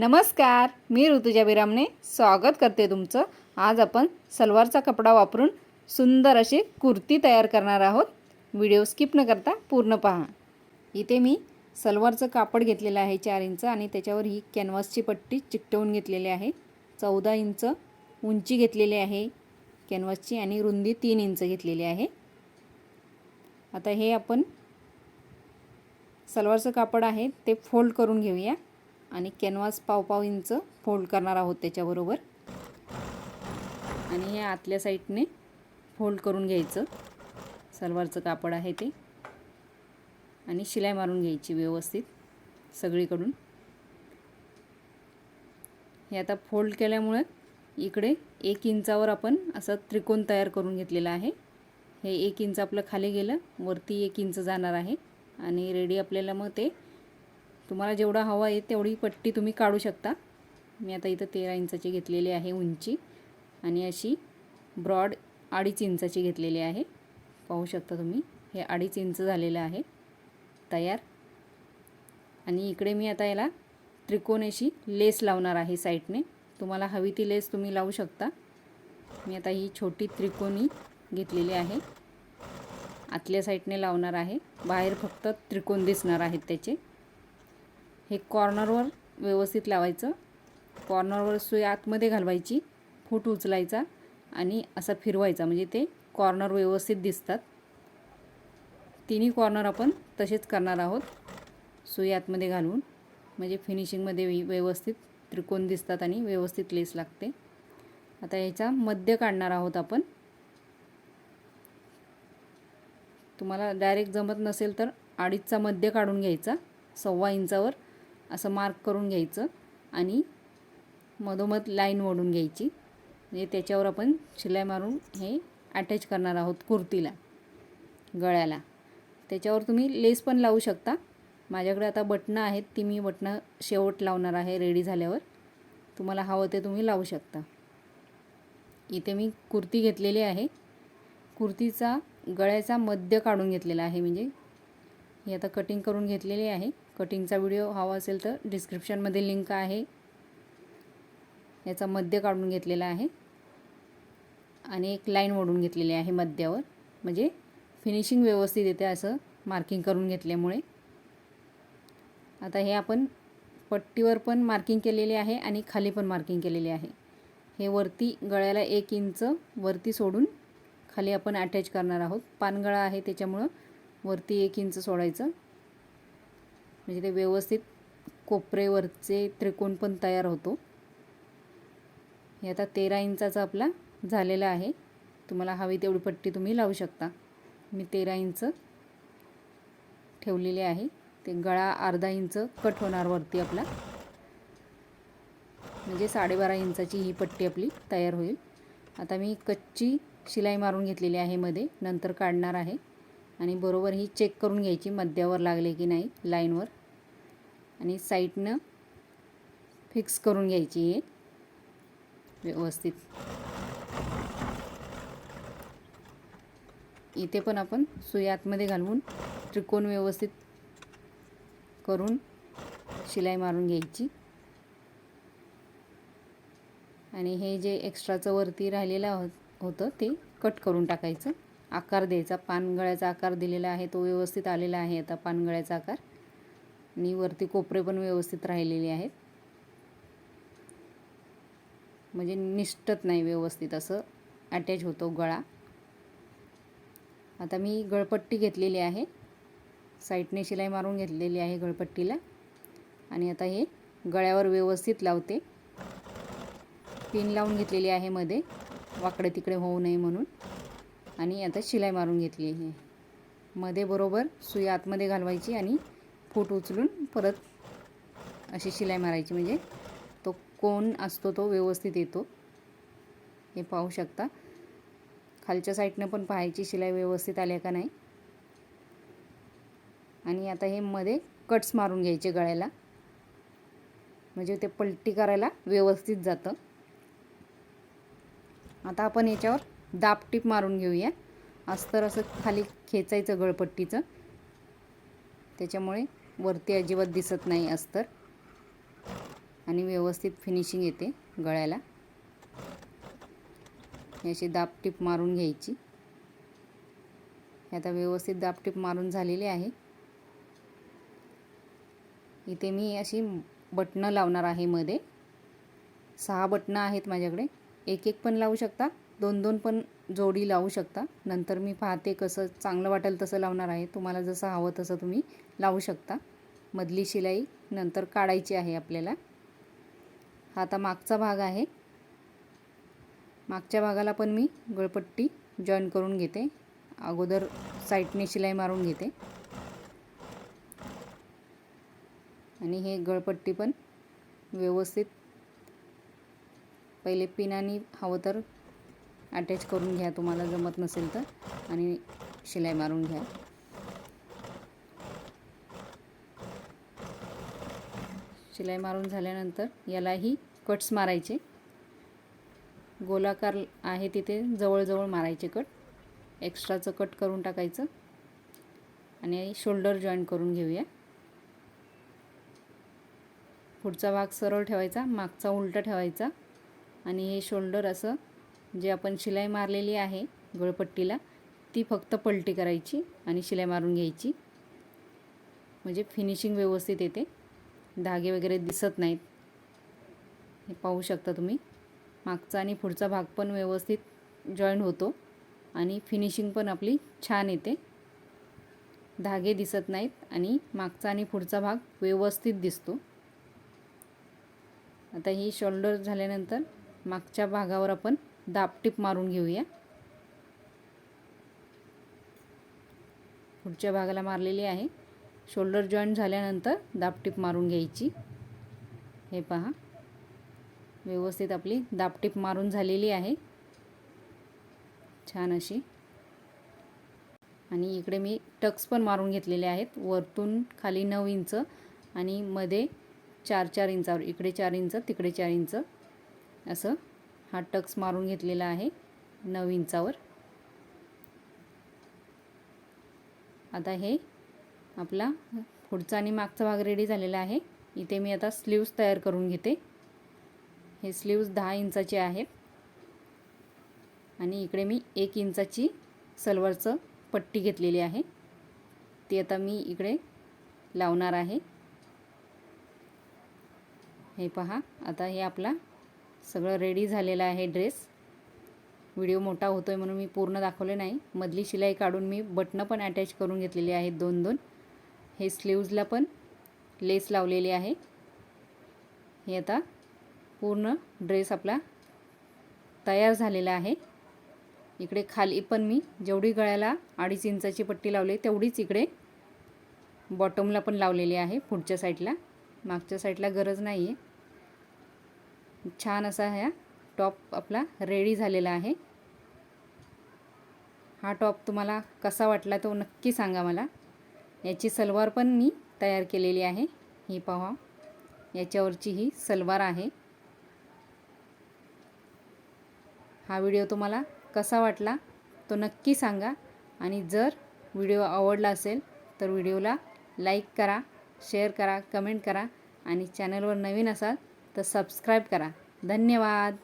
नमस्कार मी ऋतुजा बिरामने स्वागत करते तुमचं. आज आपण सलवारचा कपडा वापरून सुंदर अशी कुर्ती तयार करणार आहोत. व्हिडिओ स्किप न करता पूर्ण पहा. इथे मी सलवारचं कापड घेतलेलं आहे चार इंच आणि त्याच्यावर ही कॅनव्हासची पट्टी चिकटवून घेतलेली आहे. चौदा इंच उंची घेतलेली आहे कॅनव्हासची आणि रुंदी तीन इंच घेतलेली आहे. आता हे आपण सलवारचं कापड आहे ते फोल्ड करून घेऊया. आणि canvas pav pav inch fold करणार आहोत त्याच्याबरोबर. आणि हे आतल्या साईडने फोल्ड करून घ्यायचं. सलवारचं कापड आहे ते. आणि शिलाई मारून घ्यायची व्यवस्थित सगळीकडून. हे आता फोल्ड केल्यामुळं इकडे एक इंचावर आपण असं त्रिकोण तयार करून घेतलेला आहे. हे एक इंच आपलं खाली गेलं वरती एक इंच जाणार आहे. आणि रेडी आपल्याला मग ते तुम्हाला जेवढा हवा आहे तेवढी पट्टी तुम्ही काढू शकता. मी आता इथं तेरा इंचाची घेतलेली आहे उंची आणि अशी ब्रॉड अडीच इंचाची घेतलेली आहे. पाहू शकता तुम्ही हे अडीच इंच झालेलं आहे. तयार. आणि इकडे मी आता याला त्रिकोण अशी लेस लावणार आहे साईडने. तुम्हाला हवी ती लेस तुम्ही लावू शकता. मी आता ही छोटी त्रिकोणी घेतलेली आहे. आतल्या साईडने लावणार आहे. बाहेर फक्त त्रिकोण दिसणार आहेत त्याचे. हे कॉर्नरवर व्यवस्थित लावायचं. कॉर्नरवर सुई आतमध्ये घालवायची फूट उचलायचा आणि असा फिरवायचा. म्हणजे ते कॉर्नर व्यवस्थित दिसतात. तिन्ही कॉर्नर आपण तसेच करणार आहोत. सुई आतमध्ये घालून. म्हणजे फिनिशिंगमध्ये व्यवस्थित त्रिकोण दिसतात आणि व्यवस्थित लेस लागते. आता याचा मध्य काढणार आहोत आपण. तुम्हाला डायरेक्ट जमत नसेल तर अडीचचा मध्य काढून घ्यायचा. सव्वा इंचावर असं मार्क करून घ्यायचं आणि मधोमध लाईन ओढून घ्यायची. म्हणजे त्याच्यावर आपण शिलाई मारून हे अटॅच करणार आहोत कुर्तीला गळ्याला. त्याच्यावर तुम्ही लेस पण लावू शकता. माझ्याकडे आता बटणं आहेत ती मी बटणं शेवट लावणार आहे रेडी झाल्यावर. तुम्हाला हवं ते तुम्ही लावू शकता. इथे मी कुर्ती घेतलेली आहे. कुर्तीचा गळ्याचा मध्य काढून घेतलेला आहे म्हणजे ही आता कटिंग करून घेतलेली आहे. कटिंगचा व्हिडिओ हवा असेल तर डिस्क्रिप्शनमध्ये लिंक आहे. याचा मध्य काढून घेतलेला आहे. आणि एक लाईन ओढून घेतलेली आहे मध्यावर. म्हणजे फिनिशिंग व्यवस्थित येते असं मार्किंग करून घेतल्यामुळे. आता हे आपण पट्टीवर पण मार्किंग केलेली आहे आणि खाली पण मार्किंग केलेली आहे. हे वरती गळ्याला एक इंच वरती सोडून खाली आपण अटॅच करणार आहोत. पानगळा आहे त्याच्यामुळं वरती एक इंच सोडायचं. म्हणजे ते व्यवस्थित कोपरेवरचे त्रिकोण पण तयार होतो. हे आता तेरा इंचाचा आपला झालेला आहे. तुम्हाला हवी तेवढी पट्टी तुम्ही लावू शकता. मी तेरा इंच ठेवलेले आहे. ते गळा अर्धा इंच कट होणार वरती आपला. म्हणजे साडेबारा इंचाची ही पट्टी आपली तयार होईल. आता मी कच्ची शिलाई मारून घेतलेली आहे मध्ये. नंतर काढणार आहे. आणि बरोबर ही चेक करून घ्यायची मध्यावर लागले की नाही लाईनवर. आणि साईडनं फिक्स करून घ्यायची हे. व्यवस्थित. इथे पण आपण सुई आतमध्ये घालवून त्रिकोण व्यवस्थित करून शिलाई मारून घ्यायची. आणि हे जे एक्स्ट्राचं वरती राहिलेलं हो होतं ते कट करून टाकायचं. आकार द्यायचा. पानगळ्याचा आकार दिलेला आहे तो व्यवस्थित आलेला आहे. आता पानगळ्याचा आकार आणि वरती कोपरे पण व्यवस्थित राहिलेले आहेत. म्हणजे निष्ठत नाही व्यवस्थित असं. अटॅच होतो गळा. आता मी गळपट्टी घेतलेली आहे. साईडने शिलाई मारून घेतलेली आहे गळपट्टीला. आणि आता हे गळ्यावर व्यवस्थित लावते. पिन लावून घेतलेली आहे मध्ये. वाकडे तिकडे होऊ नये म्हणून. आणि आता शिलाई मारून घेतली आहे. मध्ये बरोबर सुई आतमध्ये घालवायची आणि फूट उचलून परत अशी शिलाई मारायची. म्हणजे तो कोण असतो तो व्यवस्थित येतो. हे पाहू शकता. खालच्या साईडनं पण पाहायची शिलाई व्यवस्थित आल्या का नाही. आणि आता हे मध्ये कट्स मारून घ्यायचे गळ्याला. म्हणजे ते पलटी करायला व्यवस्थित जातं. आता आपण याच्यावर दापटीप मारून घेऊया. अस्तर असं खाली खेचायचं गळपट्टीचं. त्याच्यामुळे वरती अजिबात दिसत नाही अस्तर. आणि व्यवस्थित फिनिशिंग येते गळ्याला. अशी दाबटीप मारून घ्यायची. आता व्यवस्थित दाबटीप मारून झालेली आहे. इथे मी अशी बटणं लावणार आहे मध्ये. सहा बटणं आहेत माझ्याकडे. एक एक पण लावू शकता. दोन दोन पण जोडी लावू शकता. नंतर मी पाहते कसं चांगलं वाटेल तसं लावणार आहे. तुम्हाला जसं हवं तसं तुम्ही लावू शकता. मधली शिलाई नंतर काढायची आहे आपल्याला. हा आता मागचा भाग आहे. मागच्या भागाला पण मी गळपट्टी जॉईन करून घेते. अगोदर साईडने शिलाई मारून घेते. आणि हे गळपट्टी पण व्यवस्थित पहिले पिनाने हवं तर अटॅच करून घ्या तुम्हाला जमत नसेल तर. आणि शिलाई मारून घ्या. शिलाई मारून झाल्यानंतर यालाही कट्स मारायचे. गोलाकार आहे तिथे जवळजवळ मारायचे कट. एक्स्ट्राचं कट करून टाकायचं. आणि शोल्डर जॉईन करून घेऊया. पुढचा भाग सरळ ठेवायचा मागचा उलटा ठेवायचा. आणि हे शोल्डर असं जे आपण शिलाई मारलेली आहे गळपट्टीला ती फक्त पलटी करायची आणि शिलाई मारून घ्यायची. म्हणजे फिनिशिंग व्यवस्थित येते. धागे वगैरे दिसत नाहीत. हे पाहू शकता तुम्ही. मागचा आणि पुढचा भाग पण व्यवस्थित जॉईन होतो आणि फिनिशिंग पण आपली छान येते. धागे दिसत नाहीत आणि मागचा आणि पुढचा भाग व्यवस्थित दिसतो. आता ही शोल्डर झाल्यानंतर मागच्या भागावर आपण दापटीप मारून घेऊया. पुढच्या भागाला मारलेली आहे. शोल्डर जॉईंट झाल्यानंतर दापटीप मारून घ्यायची. हे पहा. व्यवस्थित आपली दापटीप मारून झालेली आहे. छान अशी. आणि इकडे मी टक्स पण मारून घेतलेले आहेत. वरतून खाली नऊ इंच आणि मध्ये चार चार इंचावर इकडे चार इंच तिकडे चार इंच. असं हा टक्स मारून घेतलेला आहे नऊ इंचावर. आता हे आपला पुढचा आणि मागचा भाग रेडी झालेला आहे. इथे मी आता स्लीव्स तयार करून घेते. हे स्लीव्स दहा इंचाचे आहेत. आणि इकडे मी एक इंचाची सलवारचं पट्टी घेतलेली आहे. ती आता मी इकडे लावणार आहे. हे पहा आता हे आपला सगळं रेडी झालेला आहे ड्रेस व्हिडिओ मोठा होतो आहे म्हणून मी पूर्ण दाखवले नाही. मधली शिलाई काढून मी बटणं पण अटॅच करून घेतलेली आहेत दोन दोन हे स्लीव्जला पण लेस लावलेली आहे. हे आता पूर्ण ड्रेस आपला तयार झालेला आहे. इकडे खाली पण मी जेवढी गळ्याला अडीच इंचाची पट्टी लावली तेवढीच इकडे बॉटमला पण लावलेली आहे पुढच्या साईडला मागच्या साईडला गरज नाही आहे छान असा ह्या टॉप आपला रेडी झालेला आहे. हा टॉप तुम्हाला कसा वाटला तो नक्की सांगा मला. याची सलवार पण मी तयार केलेली आहे. ही पहा. याच्यावरची ही सलवार आहे. हा व्हिडिओ तुम्हाला कसा वाटला तो नक्की सांगा आणि जर व्हिडिओ आवडला असेल तर व्हिडिओला लाईक करा शेअर करा कमेंट करा आणि चॅनलवर नवीन असाल तर सबस्क्राईब करा. धन्यवाद.